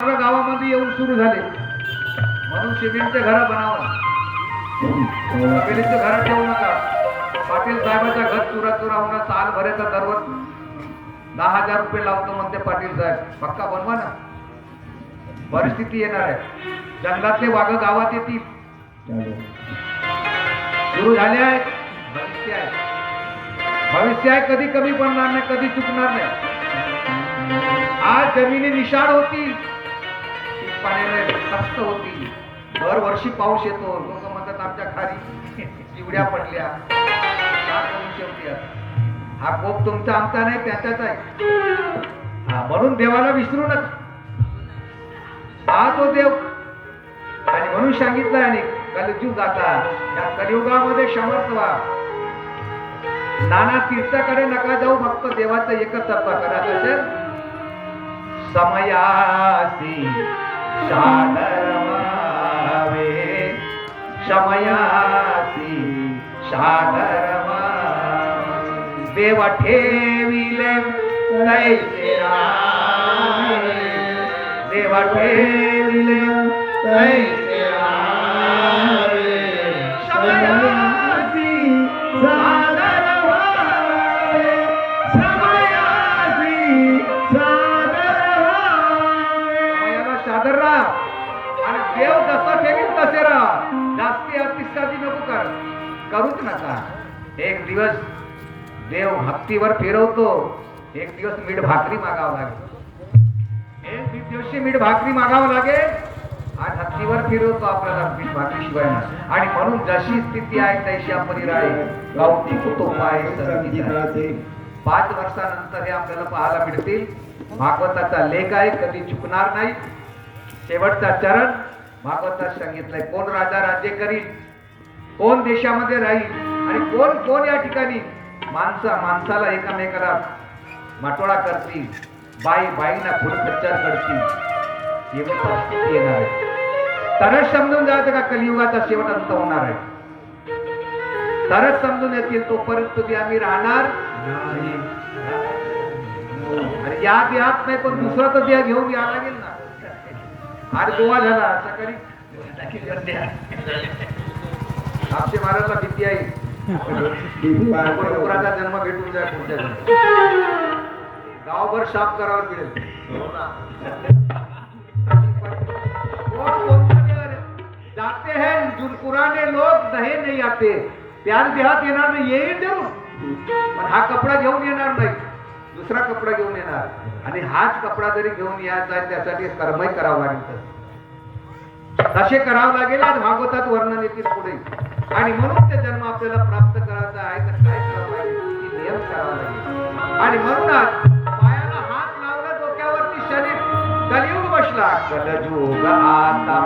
गावामध्ये येऊन सुरू झाले. म्हणून सिमेंटचे घर बनावा. कबेलीचं घर ठेवू नका. पाटील साहेबाचा घर चुरा चुरा होणार साल भरेचा दरवर दहा हजार रुपये लावतो म्हणते पाटील साहेब. पक्का बनवा ना. परिस्थिती येणार आहे. जंगलातले वाघ गावात येतील. सुरू झाले आहे भविष्य आहे. भविष्य आहे कधी कमी पडणार नाही कधी चुकणार नाही. आज जमिनी निशाड होती. पीक पाण्याला कष्ट होतील दरवर्षी पाऊस येतो. लोक म्हणतात आमच्या खाली चिवड्या पडल्या. हा कोप तुमचा आमचा नाही त्याच्याच आहे. हा म्हणून देवाला विसरू नका हा तो देव. आणि म्हणून सांगितलं आणि कलयुग आता. या कलियुगामध्ये समर्थ व्हा. नाना तीर्थाकडे नका जाऊ फक्त देवाचं एकच तत्व करा कसं समयासी. सादर व्हावे समयासी सादर व्हावे. देव ठेविले तैसे देव ठेविले तैसे राहावे. एक दिवस देव हत्तीवर फिरवतो एक दिवस मीठ भाकरी मागावं लागेल. एक दिवशी मीठ भाकरी मागावं लागेल आज हत्तीवर फिरवतो आपल्याला मीठ भाकरी शिवाय. आणि म्हणून जशी स्थिती आहे तशी आपण गावठी कुटुंब. पाच वर्षानंतर हे आपल्याला पाहायला मिळतील. भागवताचा लेख आहे कधी चुकणार नाही. शेवटचा चरण भागवतात सांगितलंय कोण राजा राज्य करील कोण देशामध्ये राहील? आणि कोण कोण या ठिकाणी माणसा माणसाला एकामेकाला माटोळा करतील बाई बाईंना फुलखच्चर करतील एवढी परिस्थिती येणार आहे. तरच समजून जायचं का कलियुगाचा शेवट अंत होणार आहे? तरच समजून येतील तोपर्यंत तुम्ही आम्ही राहणार आणि या देहात नाही पण दुसरा तर द्या घेऊन या लागेल ना. आज गोवा झाला सकाळी आमचे महाराजला भीती आहे. कुणाचा जन्म भेटून जाय पुढच्या गावभर साफ करावं मिळेल हो जाते हैं जो पुराने लोग नहे नहीं आते. प्यार देहात येणार नाही येईल देऊ पण हा कपडा घेऊन येणार नाही. दुसरा कपडा घेऊन येणार. आणि हाच कपडा जरी घेऊन यायचा आहे त्यासाठी कर्मही करावं लागेल. तसे करावं लागेल आज भागवतात वर्णन येतील पुढे. आणि म्हणून ते जन्म आपल्याला प्राप्त करायचा आहे तर काय करावं लागेल नियम करावा लागेल. आणि म्हणूनच पायाला हात लावला डोक्यावरती शरीर कलियुग बसला. कलयुग आता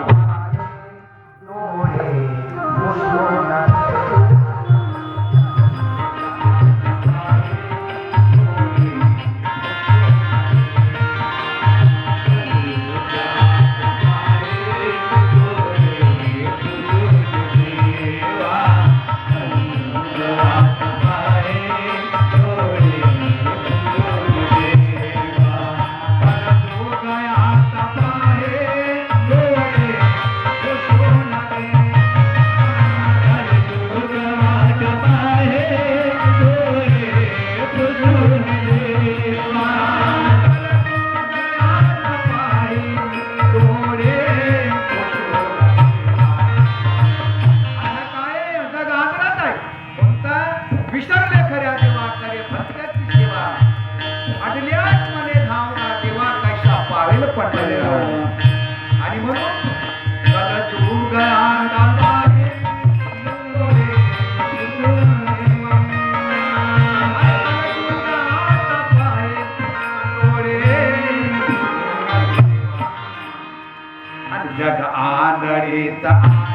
Eita.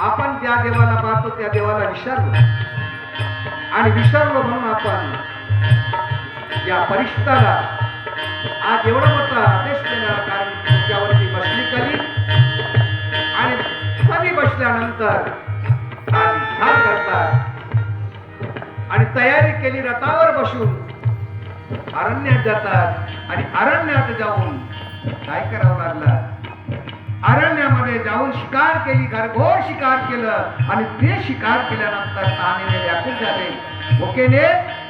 देवाला पाहतो त्या देवाला विसरलो. आणि विसरलो म्हणून आपण या परिष्ठाला आज एवढा मोठा आदेश देणार कारण तुमच्यावरती बसली कली आणि कधी बसल्यानंतर करतात. आणि तयारी केली रथावर बसून अरण्यात जातात. आणि अरण्यात जाऊन काय करावं लागलं? अरण्यामध्ये जाऊन शिकार केली घरघोर शिकार केलं आणि ते शिकार केल्यानंतर तहानेने व्याकुल झाले. भुकेने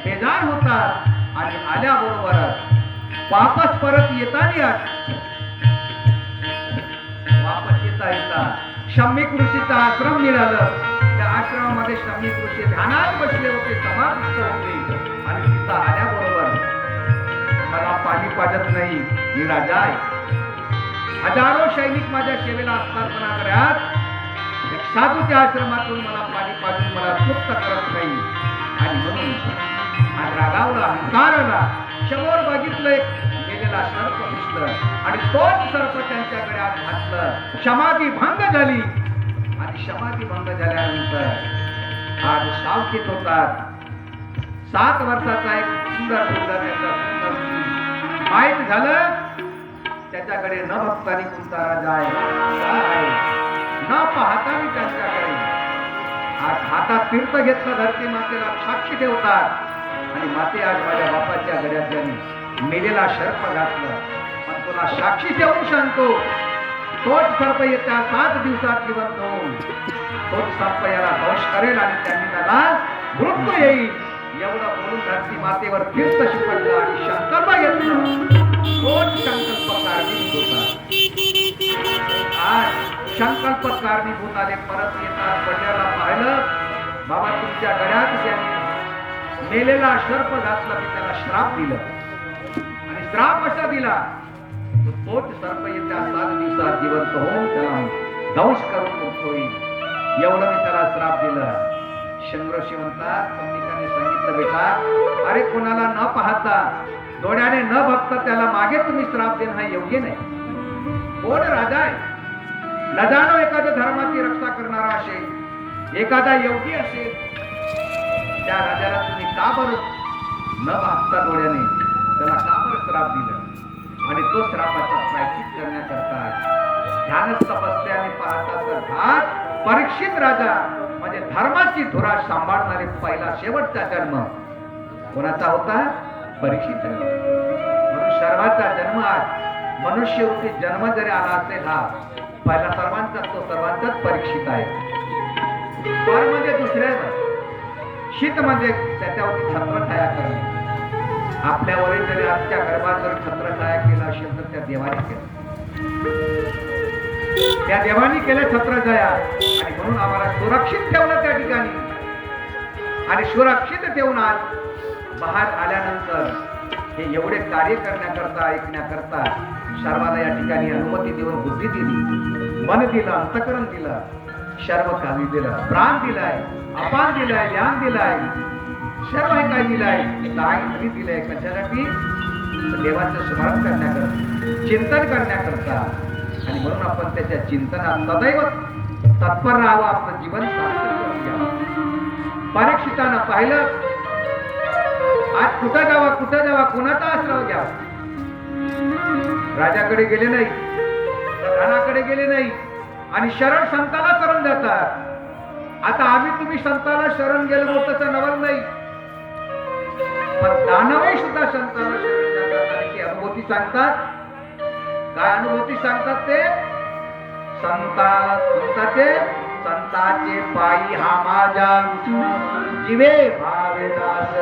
बेजार होतात आणि आल्याबरोबरच वापस परत येताना वापस येता येता शम्मिक ऋषीचा आश्रम मिळालं त्या आश्रमामध्ये शम्मिक ऋषी ध्यानात बसले होते समाधिस्थ होते. आणि तिथं आल्याबरोबर मला पाणी पाजत नाही मी राजा आहे. हजारो सैनिक माझ्या सेवेला असताना एक साधूच्या आश्रमातून मला पाणी पाजून मला तृप्त करत नाही. आणि म्हणून आज रागावला अहंकारला समोर बघितलं एक गेलेला सर्प दिसलं. आणि तोच सर्प त्यांच्याकडे आज घातलं. समाधी भंग झाली. आणि समाधी भंग झाल्यानंतर आज सावकीत होतात सात वर्षाचा एक सुंदर मुलगा त्याचा सुंदर मुलगी. माहीत झालं. त्याच्याकडे न भक्तानी कोणता राजा आहे. न पाहता मी त्यांच्याकडे. आज हातात तीर्थ घेतलं धरती मातेला साक्षी ठेवतात आणि माते आज माझ्या बापाच्या घरात मेलेला शर्प घातलं पण तुला साक्षी ठेवून सांगतो तोच सर्प येत्या सात दिवसात जिवंत होऊन तोच सर्प याला दोष करेल आणि त्यांनी त्याला मृत्यू येईल. एवढं बोलून धरती मातेवर तीर्थ शिकवलं आणि संकल्प घेतलं तोच शंकर कारणीभूत होता आज संकल्प कारणीभूत आले परत येतात पडल्याला पाहिलं. बाबा तुमच्या गळ्यात त्यांनी मेलेला सर्प घातला की त्याला श्राप दिलं. आणि श्राप असा दिला तो तोच सर्प येत्या सात दिवसात जिवंत होऊन त्याला दंश करून होईल एवढं मी त्याला श्राप दिलं. शंभरशी म्हणतात संगीताने सांगितलं बेटा अरे कोणाला न पाहता डोळ्याने न बघता त्याला मागे तुम्ही श्राप देणं हा योग्य नाही. कोण राजा आहे? लजानो एखाद्या धर्माची रक्षा करणारा असेल एखादा योगी असेल त्या राजाला तुम्ही का बरं न भागता डोळ्याने त्याला का बरं श्राप दिलं? आणि तो श्रापाचा प्रायचित करण्याकरता ध्यान तपस्याने पाहता तर घात परीक्षित राजा म्हणजे धर्माची धुरा सांभाळणारे पहिला शेवटचा जन्म कोणाचा होता? परीक्षित म्हणून सर्वाचा जन्म आज मनुष्य जन्म जरी आला असेल हा पहिला सर्वांचा तो सर्वांचाच परीक्षित आहे. पर म्हणजे दुसऱ्याचा शीत म्हणजे त्याच्यावरती छत्रछाया करणे. आपल्यावरील जरी आजच्या गर्भात जर छत्रछाया केला असेल तर त्या देवाने केलं. त्या देवानी केलं छत्रछाया आणि म्हणून आम्हाला सुरक्षित ठेवलं त्या ठिकाणी. आणि सुरक्षित ठेवून आज बाहेर आल्यानंतर हे एवढे कार्य करण्याकरता ऐकण्याकरता शर्वाला या ठिकाणी अनुमती देऊन बुद्धी दिली. मन दिलं अंतकरण दिलं. शर्व काही दिलं. प्राण दिलाय अपान दिलाय ज्ञान दिलाय. सर्व हे काय दिलाय? काय तरी दिलंय. कशासाठी? देवाचं स्मरण करण्याकरता चिंतन करण्याकरता. आणि म्हणून आपण त्याच्या चिंतनात सदैव तत्पर राहावं आपलं जीवन परीक्षितानं पाहिलं आज कुठं जावा कुठं जावा कुणाचा आश्रय घ्यावा? राजाकडे गेले नाही राणाकडे गेले नाही आणि शरण संताला शरण जातात आता आम्ही तुम्ही संताला शरण गेलो मोठं नवल नाही. पण दानवे सुद्धा संताला शरण जातात आणि ती अनुभूती सांगतात. काय अनुभूती सांगतात ते? संता संताचे संताचे पायी हा माझ्या जीवे भावे दास